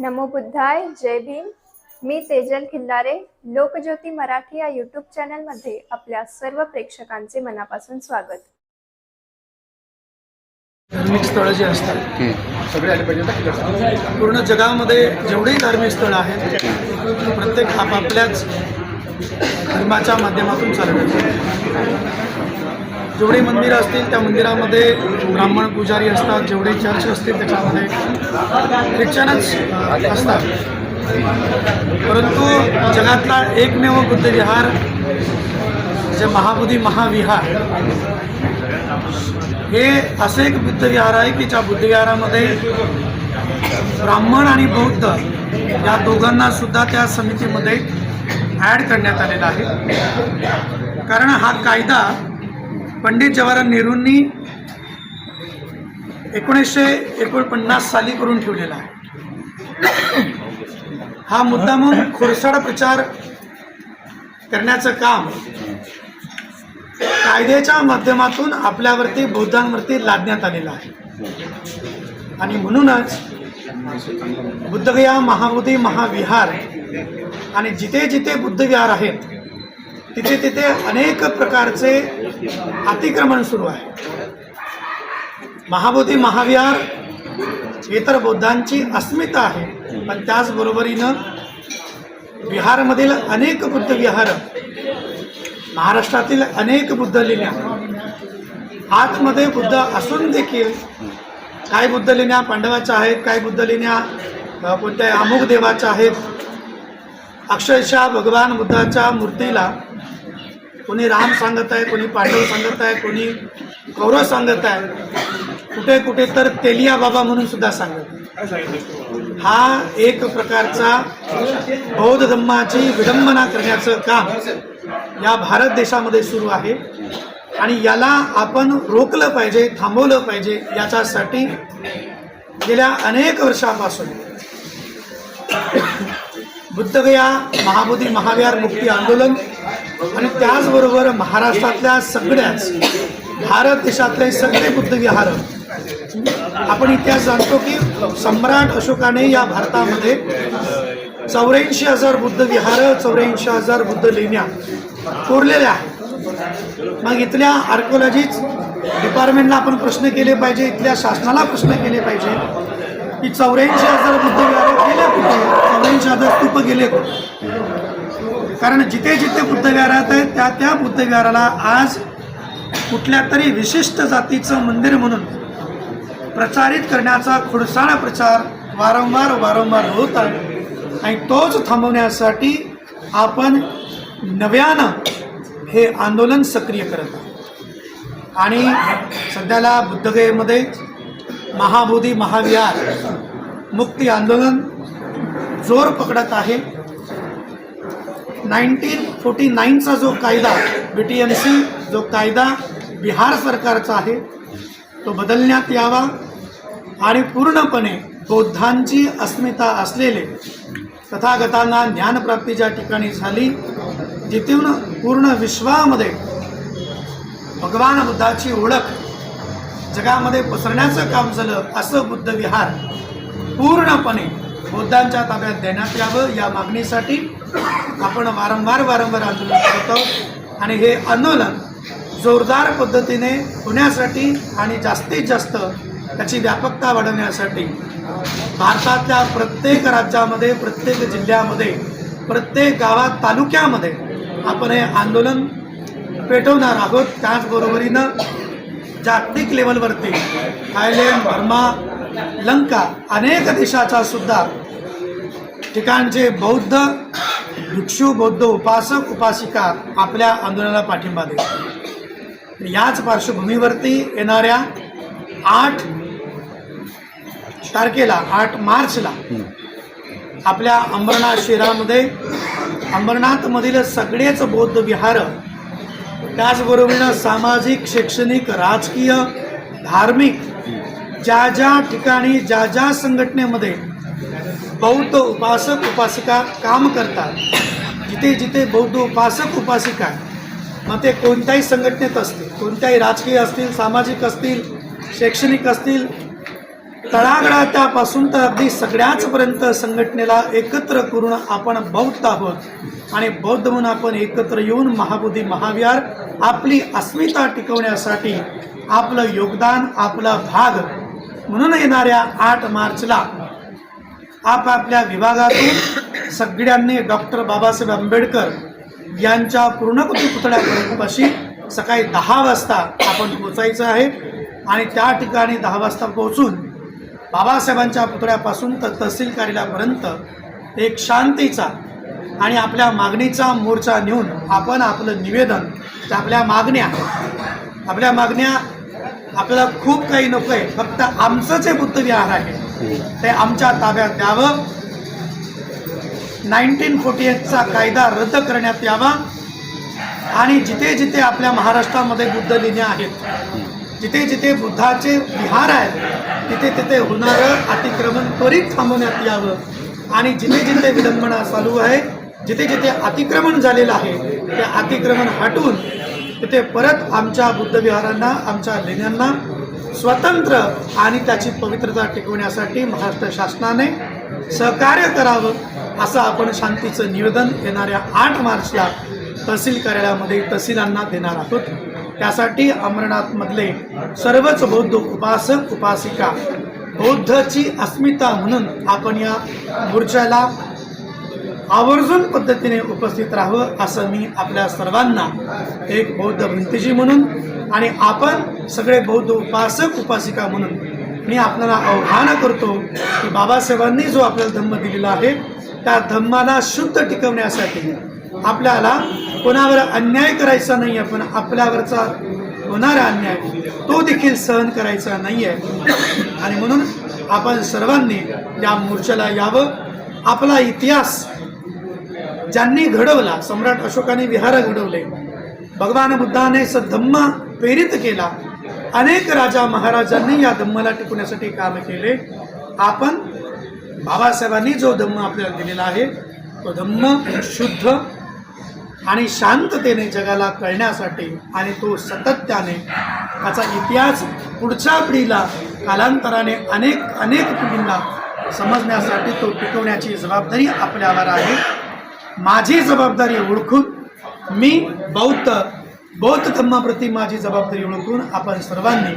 नमो बुद्धाय जय भीम. मी तेजल खिल्लारे लोकज्योती मराठी या यूट्यूब चॅनलमध्ये आपल्या सर्व प्रेक्षकांचे मनापासून स्वागत. धार्मिक स्थळं जी असतात सगळे आले पाहिजे पूर्ण जगामध्ये जेवढेही धार्मिक स्थळं आहेत प्रत्येक आपापल्याच धर्माच्या माध्यमातून चालवतात जेवढे मंदिरं असतील त्या मंदिरामध्ये ब्राह्मण पुजारी असतात जेवढे चर्च असतील त्याच्यामध्ये ख्रिश्चनच असतात. परंतु जगातला एकमेव बुद्धविहार जे महाबुद्धी महाविहार हे असं एक बुद्धविहार आहे की ज्या बुद्धविहारामध्ये ब्राह्मण आणि बौद्ध या दोघांना सुद्धा त्या समितीमध्ये ॲड करण्यात आलेला आहे. कारण हा कायदा पंडित जवाहरलाल नेहरूंनी एकोणीसशे एकोणपन्नास साली करून ठेवलेला आहे. हा म्हणून खोरसाड प्रचार करण्याचं काम कायद्याच्या माध्यमातून आपल्यावरती बौद्धांवरती लादण्यात आलेला आहे. आणि म्हणूनच बुद्धगया महाबोधी महाविहार आणि जिथे जिथे बुद्धविहार आहेत तिथे तिथे अनेक प्रकारचे अतिक्रमण सुरू आहे. महाबोधी महाविहार इतर बौद्धांची अस्मिता आहे. पण त्याचबरोबरीनं बिहारमधील अनेक बुद्ध विहार महाराष्ट्रातील अनेक बुद्ध लेण्या आतमध्ये बुद्ध असून देखील काय बुद्ध लेण्या पांडवाच्या आहेत काय बुद्ध लेण्या कोणत्या अमुक देवाच्या आहेत. अक्षरशः भगवान बुद्धाच्या मूर्तीला कोणी राम सांगत आहे कोणी पांडव सांगत आहे कोणी कौरव सांगत आहे. कुठे कुठे तर तेलिया बाबा म्हणून सुद्धा सांगत हा एक प्रकारचा बौद्ध धम्माची विडंबना करण्याचं काम या भारत देशामध्ये सुरू आहे. आणि याला आपण रोखलं पाहिजे थांबवलं पाहिजे याच्यासाठी गेल्या अनेक वर्षापासून बुद्धगया महाबोधी महाविहार मुक्ती आंदोलन आणि त्याचबरोबर महाराष्ट्रातल्या सगळ्याच भारत देशातले सगळे बुद्धविहार. आपण इतिहास जाणतो की सम्राट अशोकाने या भारतामध्ये चौऱ्याऐंशी हजार बुद्ध विहार चौऱ्याऐंशी हजार बुद्ध लेण्या कोरलेल्या आहेत. मग इथल्या आर्कोलॉजीच डिपार्टमेंटला आपण प्रश्न केले पाहिजे इथल्या शासनाला प्रश्न केले पाहिजे. की चौऱ्याऐंशी हजार बुद्ध विहार गेले कुठे? चौऱ्याऐंशी हजार स्तूप गेले कुठे? कारण जिथे जिथे बुद्ध आहेत त्या त्या बुद्ध विहाराला आज कुठल्या तरी विशिष्ट जातीचं मंदिर म्हणून प्रचारित करण्याचा खुडसाळा प्रचार वारंवार वारंवार होत आहे. आणि तोच थांबवण्यासाठी आपण नव्यानं हे आंदोलन सक्रिय करत आहोत. आणि सध्याला बुद्धगयेमध्ये महाबोधी महाविहार मुक्ती आंदोलन जोर पकडत आहे. नाईन्टीन फोर्टी नाईनचा जो कायदा बी टी एम सी जो कायदा बिहार सरकारचा आहे तो बदलण्यात यावा आणि पूर्णपणे बौद्धांची अस्मिता असलेले तथागतांना ज्ञानप्राप्ती ज्या ठिकाणी झाली जिथून पूर्ण विश्वामध्ये भगवान बुद्धाची ओळख जगामध्ये पसरण्याचं काम झालं असं बुद्ध विहार पूर्णपणे बौद्धांच्या ताब्यात देण्यात यावं या मागणीसाठी आपण वारंवार वारंवार आंदोलन करत आणि हे आंदोलन जोरदार पद्धतीने होण्यासाठी आणि जास्तीत जास्त त्याची व्यापकता वाढवण्यासाठी भारतातल्या प्रत्येक राज्यामध्ये प्रत्येक जिल्ह्यामध्ये प्रत्येक गावात तालुक्यामध्ये आपण हे आंदोलन पेटवणार आहोत. त्याचबरोबरीनं जागतिक लेवलवरती थायलंड बर्मा लंका अनेक देशाच्या सुद्धा ठिकाणचे बौद्ध भिक्षू बौद्ध उपासक उपासिका आपल्या आंदोलनाला पाठिंबा देतात याच पार्श्वभूमीवरती येणाऱ्या आठ तारखेला आठ मार्चला आपल्या अंबरनाथ शहरामध्ये अंबरनाथमधील सगळेच बौद्ध विहार त्याचबरोबरीनं सामाजिक शैक्षणिक राजकीय धार्मिक ज्या ज्या ठिकाणी ज्या ज्या संघटनेमध्ये बौद्ध उपासक उपासिका काम करतात जिथे जिथे बौद्ध उपासक उपासिका मग ते कोणत्याही संघटनेत असतील कोणत्याही राजकीय असतील सामाजिक असतील शैक्षणिक असतील तळागळातापासून तर अगदी सगळ्याचपर्यंत संघटनेला एकत्र करून आपण बौद्ध आहोत. आणि बौद्ध म्हणून आपण एकत्र येऊन महाबुद्धी महाविहार आपली अस्मिता टिकवण्यासाठी आपलं योगदान आपला भाग म्हणून येणाऱ्या आठ मार्चला आपापल्या विभागातून सगळ्यांनी डॉक्टर बाबासाहेब आंबेडकर यांच्या पूर्णकृती पुतळ्यापाशी सकाळी दहा वाजता आपण पोचायचं आहे. आणि त्या ठिकाणी दहा वाजता पोहोचून बाबासाहेबांच्या पुतळ्यापासून तर तहसील कार्यालयापर्यंत एक शांतीचा आणि आपल्या मागणीचा मोर्चा नेऊन आपण आपलं निवेदन त्या आपल्या मागण्या आपल्या मागण्या आपल्याला खूप काही नको आहे फक्त आमचं जे बुद्धविहार आहे. ते आमच्या ताब्यात द्यावं. नाईन्टीन फोर्टी एटचा कायदा रद्द करण्यात यावा. आणि जिथे जिथे आपल्या महाराष्ट्रामध्ये बुद्ध लेण्या आहेत जिथे जिथे बुद्धाचे विहार आहेत तिथे तिथे होणारं अतिक्रमण त्वरित थांबवण्यात यावं. आणि जिथे जिथे विडंबना चालू आहे जिथे जिथे अतिक्रमण झालेलं आहे ते अतिक्रमण हटून तिथे परत आमच्या बुद्धविहारांना आमच्या लेण्यांना स्वतंत्र आणि त्याची पवित्रता टिकवण्यासाठी महाराष्ट्र शासनाने सहकार्य करावं असं आपण शांतीचं निवेदन येणाऱ्या आठ मार्चला तहसील कार्यालयामध्ये तहसीलांना देणार आहोत. त्यासाठी अमरनाथमधले सर्वच बौद्ध उपासक उपासिका बौद्धची अस्मिता म्हणून आपण या मोर्चाला आवर्जून पद्धतीने उपस्थित राहावं असं मी आपल्या सर्वांना एक बौद्ध भिंतीजी म्हणून आणि आपण सगळे बौद्ध उपासक उपासिका म्हणून मी आपल्याला आव्हान करतो की बाबासाहेबांनी जो आपल्याला धम्म दिलेला आहे त्या धम्माला शुद्ध टिकवण्यासाठी आपल्याला कोणावर अन्याय करायचा नाही आहे पण आपल्यावरचा होणारा अन्याय तो देखील सहन करायचा नाही आहे आणि म्हणून आपण सर्वांनी या मोर्चाला यावं. आपला इतिहास ज्यांनी घडवला सम्राट अशोकाने विहार घडवले भगवान बुद्धाने स धम्म प्रेरित केला अनेक राजा महाराजांनी या धम्माला टिकवण्यासाठी काम केले. आपण बाबासाहेबांनी जो धम्म आपल्याला दिलेला आहे तो धम्म शुद्ध आणि शांततेने जगाला कळण्यासाठी आणि तो सातत्याने त्याचा इतिहास पुढच्या पिढीला कालांतराने अनेक अनेक पिढींना समजण्यासाठी तो टिकवण्याची जबाबदारी आपल्यावर आहे. माझी जबाबदारी ओळखून मी बौद्ध बौद्ध धम्माप्रती माझी जबाबदारी ओळखून आपण सर्वांनी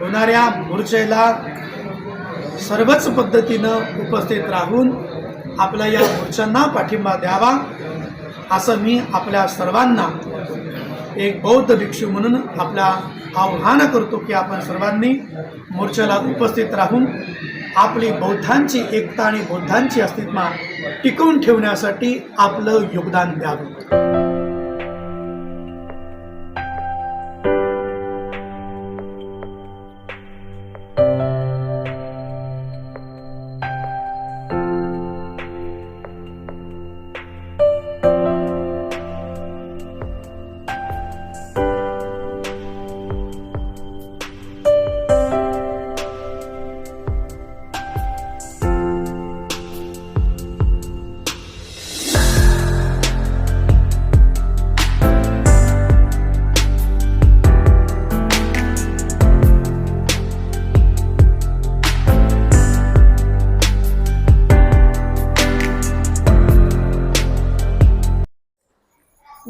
होणाऱ्या मोर्चेला सर्वच पद्धतीनं उपस्थित राहून आपल्या या मोर्चांना पाठिंबा द्यावा. असं मी आपल्या सर्वांना एक बौद्ध भिक्षू म्हणून आपल्या आव्हान करतो की आपण सर्वांनी मोर्चाला उपस्थित राहून आपली बौद्धांची एकता आणि बौद्धांची अस्तित्व टिकवून ठेवण्यासाठी आपलं योगदान द्यावं.